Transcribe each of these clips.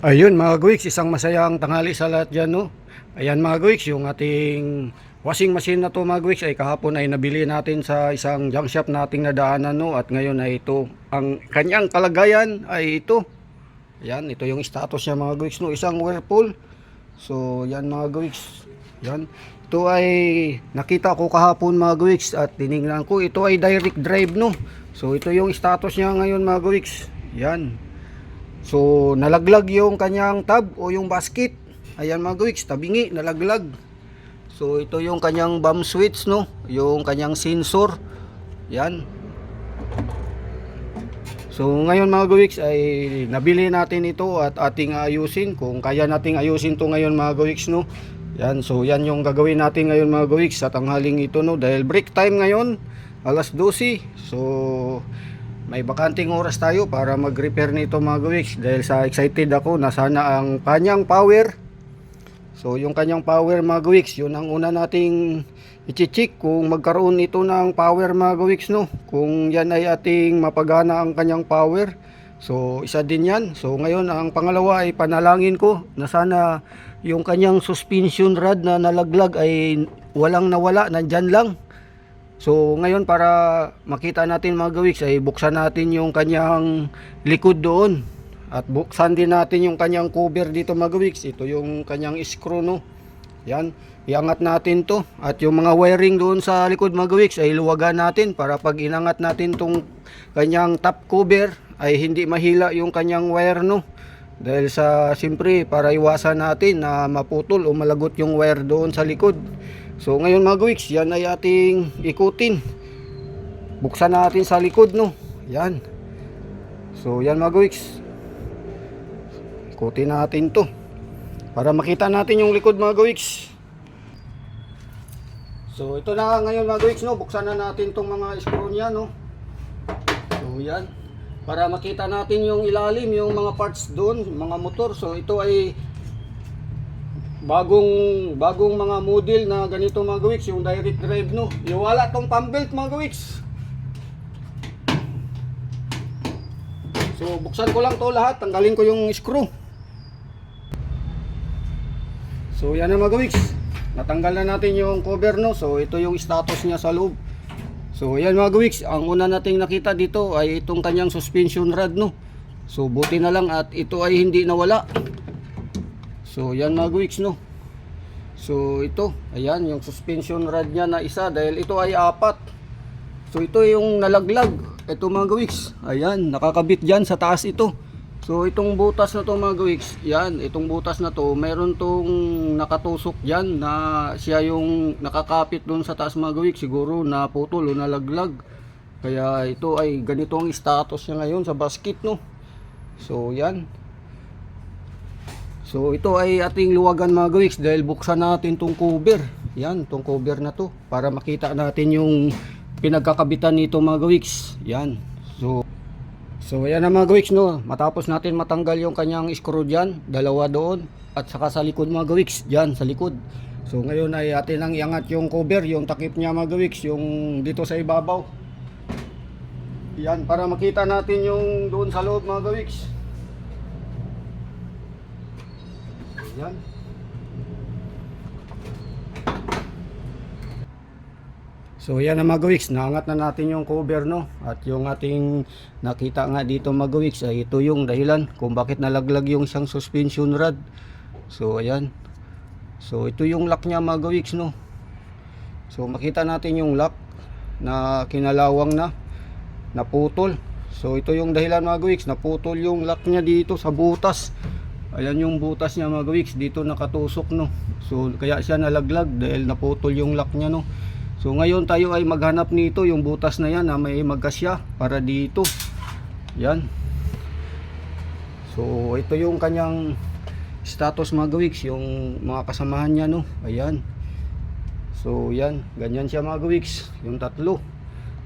Ayun mga guwiks, isang masayang tanghali sa lahat dyan no. Ayan mga guwiks, yung ating washing machine na to mga guwiks ay kahapon ay nabili natin sa isang junk shop nating nadaanan no. At ngayon ay ito, ang kanyang kalagayan ay ito. Ayan, ito yung status niya mga guwiks no, isang whirlpool. So yan mga guwiks, yan. Ito ay nakita ko kahapon mga guwiks at tinignan ko, ito ay direct drive no. So ito yung status niya ngayon mga guwiks. Yan. So, nalaglag yung kanyang tab o yung basket. Ayan mga guwiks, tabingi, nalaglag. So, ito yung kanyang bomb switch, no? Yung kanyang sensor. Yan. So, ngayon mga guwiks ay nabili natin ito at ating ayusin. Kung kaya nating ayusin to ngayon mga guwiks, no? Yan, so yan yung gagawin natin ngayon mga guwiks sa tanghaling ito, no? Dahil break time ngayon, alas 12. So, may bakanting oras tayo para mag-repair nito mga gawiks dahil sa excited ako na sana ang kanyang power. So yung kanyang power mga gawiks yun ang una nating i-check kung magkaroon ito ng power mga gawiks no? Kung yan ay ating mapagana ang kanyang power. So isa din yan. So ngayon ang pangalawa ay panalangin ko na sana yung kanyang suspension rod na nalaglag ay walang nawala nandyan lang So ngayon para makita natin mga gawiks ay buksan natin yung kanyang likod doon. At buksan din natin yung kanyang cover dito mga gawiks. Ito yung kanyang screw no. Yan. Iangat natin to. At yung mga wiring doon sa likod mga gawiks ay luwagan natin para pag inangat natin tong kanyang top cover ay hindi mahila yung kanyang wire no. Dahil sa siyempre para iwasan natin na maputol o malagot yung wire doon sa likod. So ngayon mga gawiks, yan ay ating ikutin. Buksan natin sa likod no. Yan. So yan mga gawiks. Ikutin natin to. Para makita natin yung likod mga gawiks. So ito na ngayon mga gawiks no. Buksan na natin tong mga screw niya no. So yan. Para makita natin yung ilalim, yung mga parts doon, mga motor. So ito ay bagong bagong mga model na ganito mga gawiks yung direct drive no? Yung wala tong pambelt mga gawiks so buksan ko lang to lahat. Tanggalin ko yung screw. So yan na mga gawiks natanggal na natin yung cover no? So ito yung status niya sa loob. So yan mga gawiks ang una nating nakita dito ay itong kanyang suspension rod no? So buti na lang at ito ay hindi nawala So yan mga guwiks no. So ito, ayan yung suspension rod niya na isa dahil ito ay apat. So ito yung nalaglag. Ito mga gawiks. Ayan, nakakabit diyan sa taas ito. So itong butas na to mga gawiks, yan, itong butas na to, meron tong nakatusok diyan na siya yung nakakapit doon sa taas mga gawiks, siguro na putol o nalaglag. Kaya ito ay ganito ang status niya ngayon sa basket no. So yan, So ito ay ating luwagan mga gawiks dahil buksan natin tong cover. Yan, tong cover na to para makita natin yung pinagkakabitan nito mga gawiks. Yan. So So yan na mga gawiks no. Matapos natin matanggal yung kanyang screw diyan, dalawa doon at saka sa likod mga gawiks, diyan sa likod. So ngayon ay atin ang iangat yung cover, yung takip niya mga gawiks, yung dito sa ibabaw. Yan para makita natin yung doon sa loob mga gawiks. Yan. So yan na mga naangat na natin yung cover no at yung ating nakita nga dito mga ay ito yung dahilan kung bakit nalaglag yung isang suspension rod. So ayan. So ito yung lock niya mga no. So makita natin yung lock na kinalawang na naputol. So ito yung dahilan mga naputol yung lock niya dito sa butas. Ayan yung butas niya mga gawiks, dito nakatusok no. So kaya siya nalaglag dahil naputol yung lock niya no. So ngayon tayo ay maghanap nito yung butas na yan na may magkasya para dito. Yan. So ito yung kanyang status mga gawiks, yung mga kasamahan niya no. Ayan. So yan, ganyan siya mga gawiks, yung tatlo.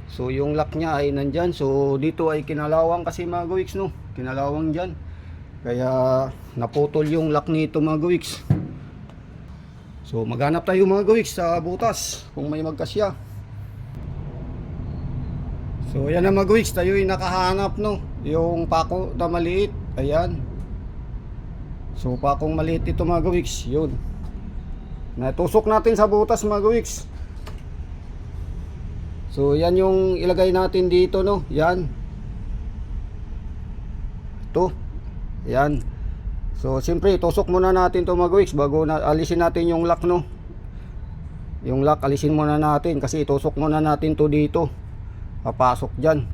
So yung lock niya ay nandyan. So dito ay kinalawang kasi mga gawiks no. Kinalawang dyan. Kaya naputol yung lock nito mga gawiks. So maghanap tayo mga gawiks sa butas kung may magkasya. So yan na mga gawiks, tayo ay nakahanap no. Yung pako na maliit. Ayan. So pa kung maliit ito mga gawiks, yun. Natusok natin sa butas mga gawiks. So yan yung ilagay natin dito no, yan. Ito. Yan. So siyempre tusok muna natin to mga gawiks bago na alisin natin yung lock no. Yung lock alisin muna natin kasi itusok muna natin to dito. Papasok diyan.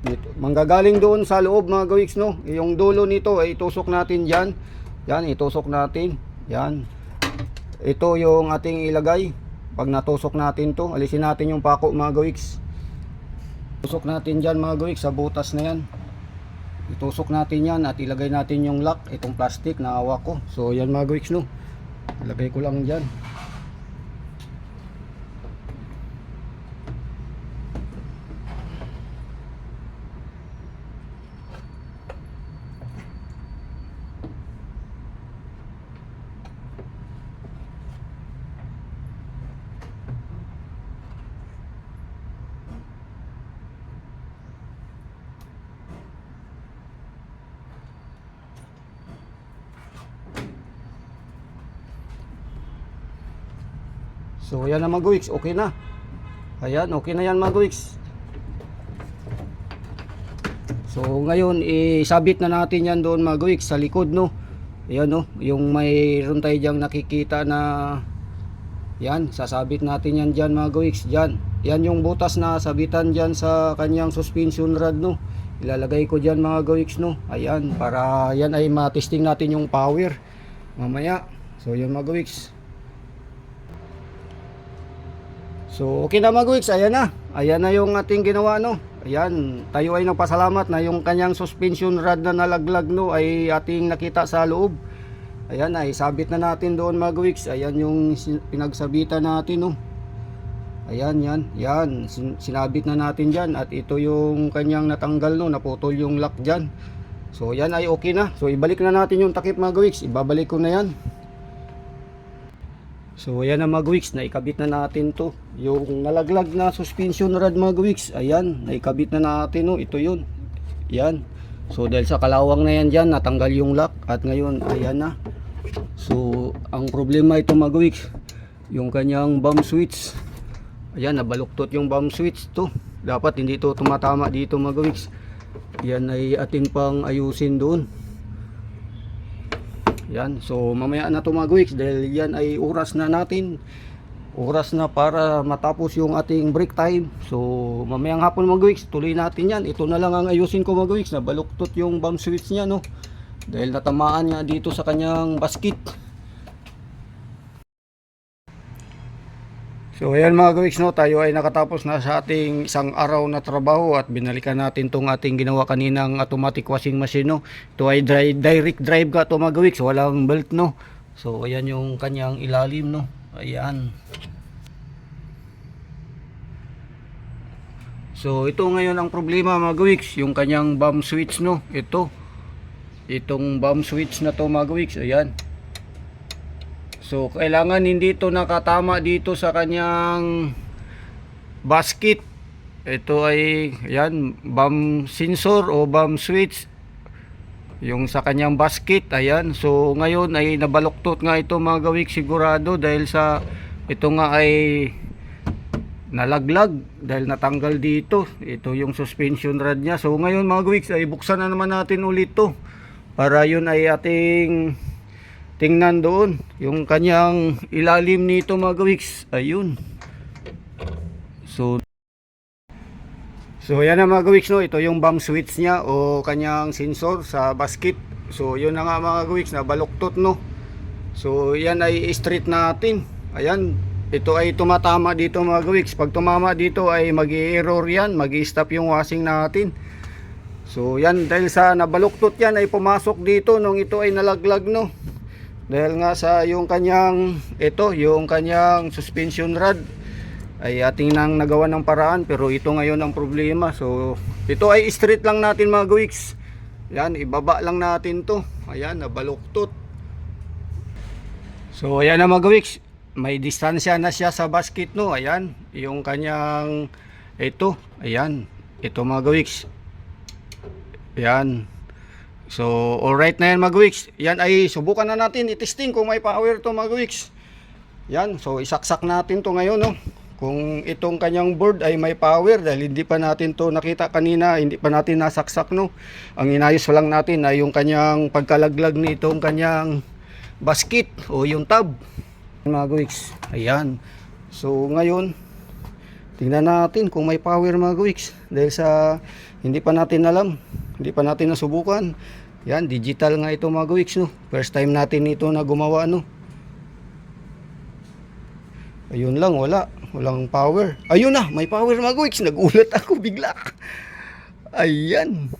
Dito. Manggagaling doon sa loob mga gawiks no. Yung dulo nito ay itusok natin diyan. Yan, itusok natin. Yan. Ito yung ating ilagay. Pag natusok natin to, alisin natin yung pako mga gawiks. Tusok natin dyan mga gawiks sa butas na yan. Itusok natin yan at ilagay natin yung lock, itong plastic na awa ko. So yan mga gawiks no. Ilagay ko lang dyan. So yan na mga gawiks, okay na. Ayan, okay na yan mga gawiks. So ngayon isabit na natin yan doon mga gawiks sa likod no. Ayan no, yung mayroon tayo diyang nakikita na yan, sasabit natin yan dyan mga gawiks, dyan. Yan yung butas na sabitan dyan sa kanyang suspension rod no. Ilalagay ko dyan mga gawiks no. Ayan, para yan ay matesting natin yung power mamaya. So yan mga gawiks. So okay na mga gawiks, ayan na. Ayan na yung ating ginawa no. Ayan, tayo ay nagpasalamat na yung kanyang suspension rod na nalaglag no ay ating nakita sa loob. Ayan ay sabit na natin doon mga gawiks. Ayan yung pinagsabitan natin no. Ayan yan, yan sin- sinabit na natin diyan at ito yung kanyang natanggal no, naputol yung lock diyan. So yan ay okay na. So ibalik na natin yung takip mga gawiks. Ibabalik ko na yan. So ayan na mga gawiks, naikabit na natin to. Yung nalaglag na suspension rod mga gawiks, ayan, naikabit na natin no. Ito yun. Yan. So dahil sa kalawang na yan dyan, natanggal yung lock at ngayon ayan na. So ang problema ito mga yung kanyang bomb switch. Ayan, nabaluktot yung bomb switch to. Dapat hindi to tumatama dito mga. Yan ay ating pang ayusin doon. Yan, so mamaya na to mga gawiks dahil yan ay oras na natin. Oras na para matapos yung ating break time. So mamayang hapon mga gawiks, tuloy natin yan. Ito na lang ang ayusin ko mga gawiks, nabaluktot yung bomb switch niya no. Dahil natamaan niya dito sa kanyang basket. So ayan mga gawiks no, tayo ay nakatapos na sa ating isang araw na trabaho at binalikan natin tong ating ginawa kaninang automatic washing machine no. Ito ay dry, direct drive ka to mga gawiks, walang belt no. So ayan yung kanyang ilalim no. Ayan. So ito ngayon ang problema mga gawiks, yung kanyang bomb switch no. Ito. Itong bomb switch na to mga gawiks, ayan. So, kailangan hindi ito nakatama dito sa kanyang basket. Ito ay, yan, bomb sensor o bomb switch. Yung sa kanyang basket, ayan. So, ngayon ay nabaluktot nga ito mga gawik sigurado dahil sa, ito nga ay nalaglag dahil natanggal dito. Ito yung suspension rod niya. So, ngayon mga gawiks ay buksan na naman natin ulit to para yun ay ating tingnan doon yung kanyang ilalim nito mga gawiks ayun. So so yan na mga gawiks no? Ito yung bomb switch niya o kanyang sensor sa basket. So yun na nga mga gawiks na baluktot no? So yan ay straight natin. Ayan ito ay tumatama dito mga gawiks pag tumama dito ay mag error yan mag stop yung washing natin. So yan dahil sa nabaluktot yan ay pumasok dito nung ito ay nalaglag no dahil nga sa yung kanyang ito yung kanyang suspension rod ay ating nang nagawa ng paraan pero ito ngayon ang problema. So ito ay straight lang natin mga gawiks yan ibaba lang natin to. Ayan nabaluktot. So ayan na mga gawiks may distansya na siya sa basket no? Ayan yung kanyang ito. Ayan ito mga gawiks ayan So, alright na yan Wix. Yan ay subukan na natin i-testing kung may power to Wix. Yan, so isaksak natin to ngayon no. Kung itong kanyang board ay may power dahil hindi pa natin to nakita kanina, hindi pa natin nasaksak no. Ang inayos lang natin ay yung kanyang pagkalaglag nitong kanyang basket o yung tab. Mga Wix. Ayan. So ngayon, tingnan natin kung may power mga dahil sa hindi pa natin alam, hindi pa natin nasubukan. Yan, digital nga ito mga Wix no. First time natin ito na gumawa no. Ayun lang, wala. Walang power. Ayun na, may power mga Wix. Nagulat ako bigla. Ayan.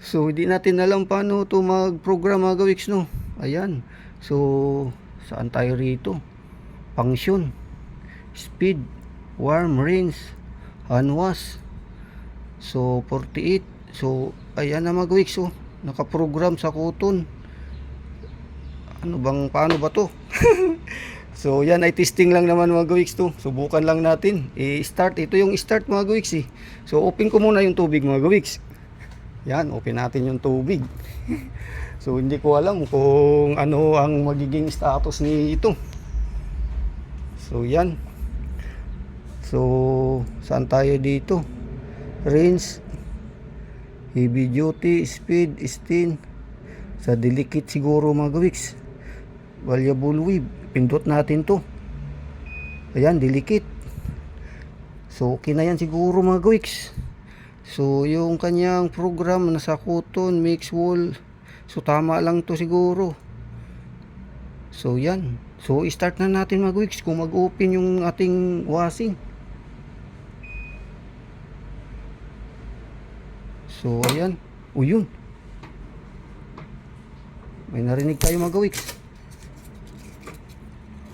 So, hindi natin alam paano to mag-program mga Wix, no? Ayan. So, saan tayo rito? Function. Speed. Warm, rinse. Hand wash. So, 48. So, ayan na Wix, oh. Nakaprogram sa Kuton. Ano bang, paano ba to? so, yan ay testing lang naman mga Wix to. Subukan lang natin. I-start. Ito yung start mga Wix eh. So, open ko muna yung tubig mga Wix. Yan, open natin yung tubig. so, hindi ko alam kung ano ang magiging status ni ito. So, yan. So, saan tayo dito? Range, heavy duty, speed, stin. Sa delicate siguro mga Wix. Valuable weave. Pindot natin to. Ayan, delicate. So, okay na yan siguro mga Wix. So, yung kanyang program na sa cotton, mix wool. So, tama lang to siguro. So, yan. So, start na natin mga Wix kung mag-open yung ating washing. So, ayan. O, yun. May narinig tayo mga Wix.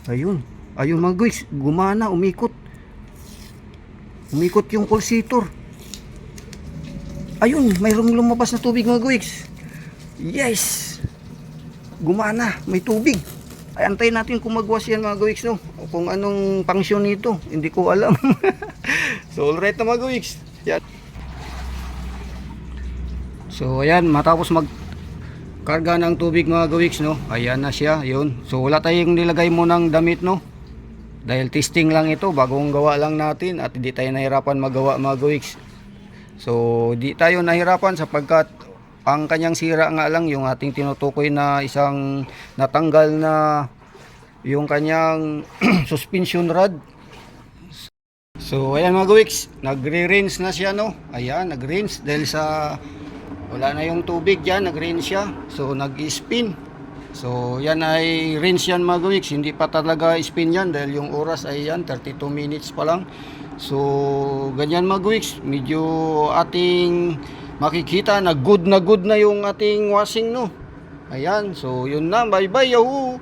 Ayun. Ayun mga Wix. Gumana, umikot. Umikot yung pulsator. Ayun, mayroong lumabas na tubig mga Wix. Yes! Gumana, may tubig. Ay, antayin natin kung magwas yan mga Wix, no? O kung anong function nito. Hindi ko alam. so, alright na mga Wix. Yan. So, ayan, matapos mag karga ng tubig mga Wix, no? Ayan na siya, yun. So, wala tayong nilagay mo ng damit, no? Dahil testing lang ito, bagong gawa lang natin at hindi tayo nahirapan magawa mga Wix. So, di tayo nahirapan sapagkat ang kanyang sira nga lang yung ating tinutukoy na isang natanggal na yung kanyang suspension rod. So, ayan mga Wix, nagre-rinse na siya no. Ayan, nag-rinse dahil sa wala na yung tubig diyan, nag-rinse siya. So, nag-spin. So, yan ay rinse yan mga Wix, hindi pa talaga spin yan dahil yung oras ay yan, 32 minutes pa lang. So, ganyan mga Wix, medyo ating makikita na good na good na yung ating washing no. Ayan, so yun na, bye bye, yahoo!